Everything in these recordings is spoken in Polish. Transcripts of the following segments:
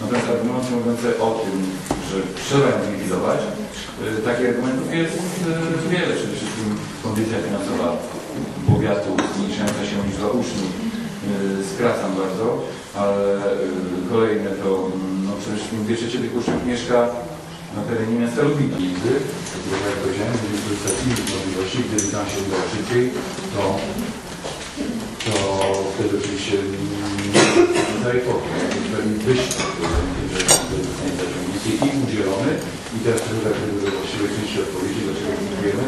Natomiast argumenty mówiące o tym, że trzeba y, takich argumentów jest y, wiele. Przede wszystkim kondycja finansowa powiatu, zmniejszająca się liczba uczniów. Y, Skracam bardzo, ale y, kolejne to, mm, no przede wszystkim dwie trzecie tych uczniów mieszka na terenie miasta Lublina. Nigdy, jak powiedziałem, gdyby korzystać z innych możliwości, gdyby nam się udało szybciej, to, to wtedy oczywiście nie daje pokój. Pewnie wyjście i udzielony. I teraz trochę tak będę właściwie części odpowiedzi, dlaczego to mówimy,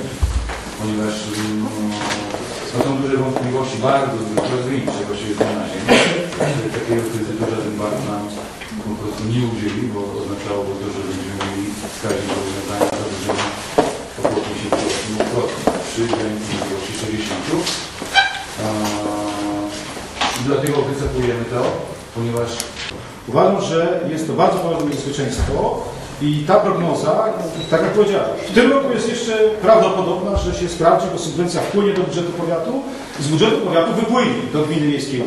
ponieważ mm, no, są duże wątpliwości, bardzo duże, większe, właściwie dnia na dzień. Takiego kredytu żaden bank nam po prostu nie udzieli, bo oznaczałoby to, że będziemy mieli wskaźnik rozwiązania zadłużenia około 58%, przy granicy możliwości 60%. A, I dlatego wycofujemy to, ponieważ Uważam, że jest to bardzo poważne niebezpieczeństwo i ta prognoza, tak jak powiedziałem, w tym roku jest jeszcze prawdopodobna, że się sprawdzi, bo subwencja wpłynie do budżetu powiatu, z budżetu powiatu wypłynie do gminy miejskiej.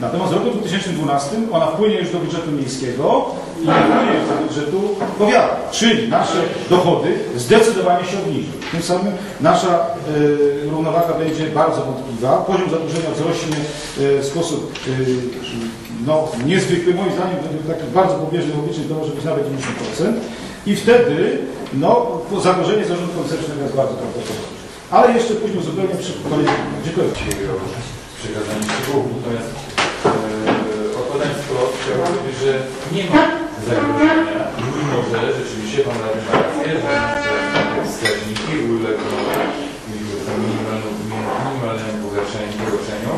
Natomiast w roku 2012 ona wpłynie już do budżetu miejskiego i nie wpłynie do budżetu powiatu. Czyli nasze dochody zdecydowanie się obniżą. Tym samym nasza y, równowaga będzie bardzo wątpliwa. Poziom zadłużenia wzrośnie y, w sposób y, no, niezwykły, moim zdaniem, według takich bardzo pobieżnych obliczeń to może być nawet 90%. I wtedy no, zagrożenie zarządu koncernego jest bardzo prawdopodobne. Ale jeszcze później zupełnie przy. Dziękuję. przekazaniu szczegółów. Natomiast nie ma zagrożenia, mimo że rzeczywiście Pan Radny ma rację, że wskaźniki ulegną minimalnemu, minimalnemu pogorszeniu, pogorszeniu.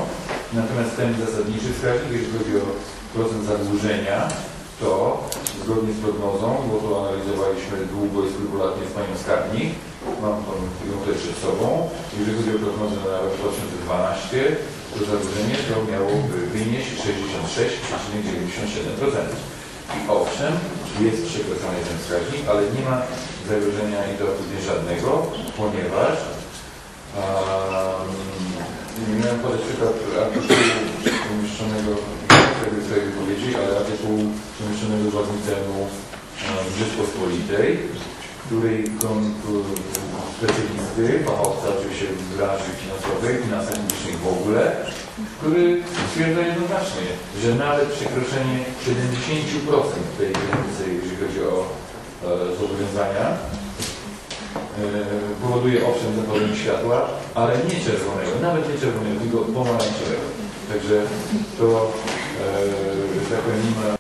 Natomiast ten zasadniczy wskaźnik, jeśli chodzi o procent zadłużenia, to zgodnie z prognozą, bo to analizowaliśmy długo i skrupulatnie z Panią Skarbnik, mam tą ją przed sobą, jeżeli chodzi o prognozę na rok 2012, to zadłużenie to miałoby wynieść 66,97%. I owszem, jest przekroczony ten wskaźnik, ale nie ma zagrożenia absolutnie żadnego, ponieważ um, miałem podać przykład artykułu umieszczonego w swojej wypowiedzi, ale artykułu umieszczonego dwa dni temu e, w Rzeczpospolitej, której specjalisty, fachowca oczywiście w branży finansowej, finansach publicznych w ogóle, który stwierdza jednoznacznie, że nawet przekroczenie 70% tej granicy, jeżeli chodzi o e, zobowiązania, e, powoduje owszem zapalenie światła, ale nie czerwonego, nawet nie czerwonego, tylko pomarańczowego. Także to, e, tak powiem, nie ma